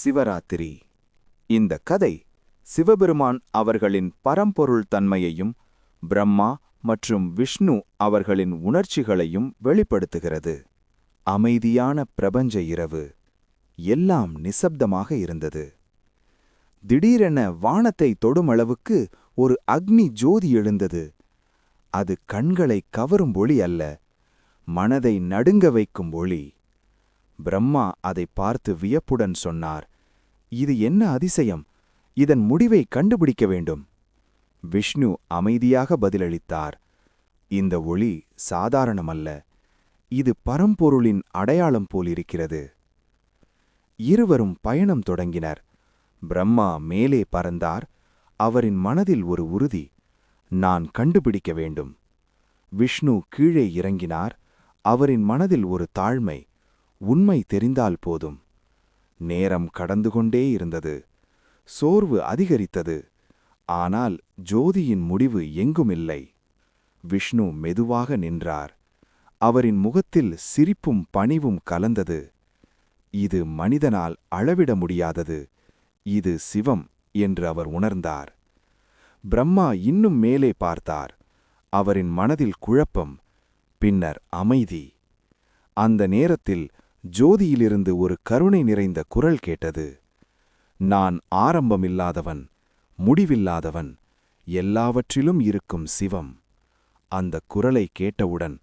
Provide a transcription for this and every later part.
சிவராத்திரி. இந்த கதை சிவபெருமான் அவர்களின் பரம்பொருள் தன்மையையும் பிரம்மா மற்றும் விஷ்ணு அவர்களின் உணர்ச்சிகளையும் வெளிப்படுத்துகிறது. அமைதியான பிரபஞ்ச இரவு. எல்லாம் நிசப்தமாக இருந்தது. திடீரென வானத்தை தொடுமளவுக்கு ஒரு அக்னி ஜோதி எழுந்தது. அது கண்களை கவரும் ஒளி அல்ல மனதை நடுங்க வைக்கும் ஒளி. பிரம்மா அதை பார்த்து வியப்புடன் சொன்னார் இது என்ன அதிசயம்? இதன் முடிவை கண்டுபிடிக்க வேண்டும். விஷ்ணு அமைதியாக பதிலளித்தார். இந்த ஒளி சாதாரணமல்ல. இது பரம்பொருளின் அடையாளம் போலிருக்கிறது. இருவரும் பயணம் தொடங்கினர். பிரம்மா மேலே பறந்தார். அவரின் மனதில் ஒரு உறுதி. நான் கண்டுபிடிக்க வேண்டும். விஷ்ணு கீழே இறங்கினார். அவரின் மனதில் ஒரு தாழ்மை. உண்மை தெரிந்தால் போதும். நேரம் கடந்து கொண்டே இருந்தது. சோர்வு அதிகரித்தது. ஆனால் ஜோதியின் முடிவு எங்குமில்லை. விஷ்ணு மெதுவாக நின்றார். அவரின் முகத்தில் சிரிப்பும் பணிவும் கலந்தது. இது மனிதனால் அளவிட முடியாதது. இது சிவம் என்று அவர் உணர்ந்தார். பிரம்மா இன்னும் மேலே பார்த்தார். அவரின் மனதில் குழப்பம் பின்னர் அமைதி. அந்த நேரத்தில் ஜோதியிலிருந்து ஒரு கருணை நிறைந்த குரல் கேட்டது. நான் ஆரம்பமில்லாதவன் முடிவில்லாதவன் எல்லாவற்றிலும் இருக்கும் சிவம். அந்த குரலை கேட்டவுடன்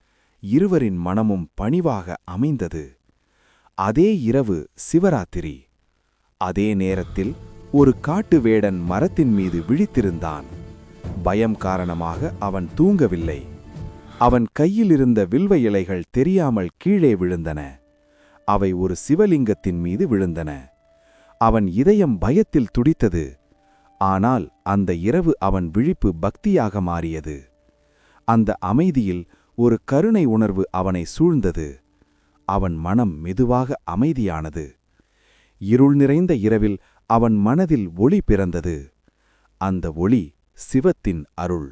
இருவரின் மனமும் பணிவாக அமைந்தது. அதே இரவு சிவராத்திரி. அதே நேரத்தில் ஒரு காட்டு வேடன் மரத்தின் மீது விழித்திருந்தான். பயம் காரணமாக அவன் தூங்கவில்லை. அவன் கையிலிருந்த வில்வ இலைகள் தெரியாமல் கீழே விழுந்தன. அவை ஒரு சிவலிங்கத்தின் மீது விழுந்தன. அவன் இதயம் பயத்தில் துடித்தது. ஆனால் அந்த இரவு அவன் விழிப்பு பக்தியாக மாறியது. அந்த அமைதியில் ஒரு கருணை உணர்வு அவனை சூழ்ந்தது. அவன் மனம் மெதுவாக அமைதியானது. இருள் நிறைந்த இரவில் அவன் மனதில் ஒளி பிறந்தது. அந்த ஒளி சிவத்தின் அருள்.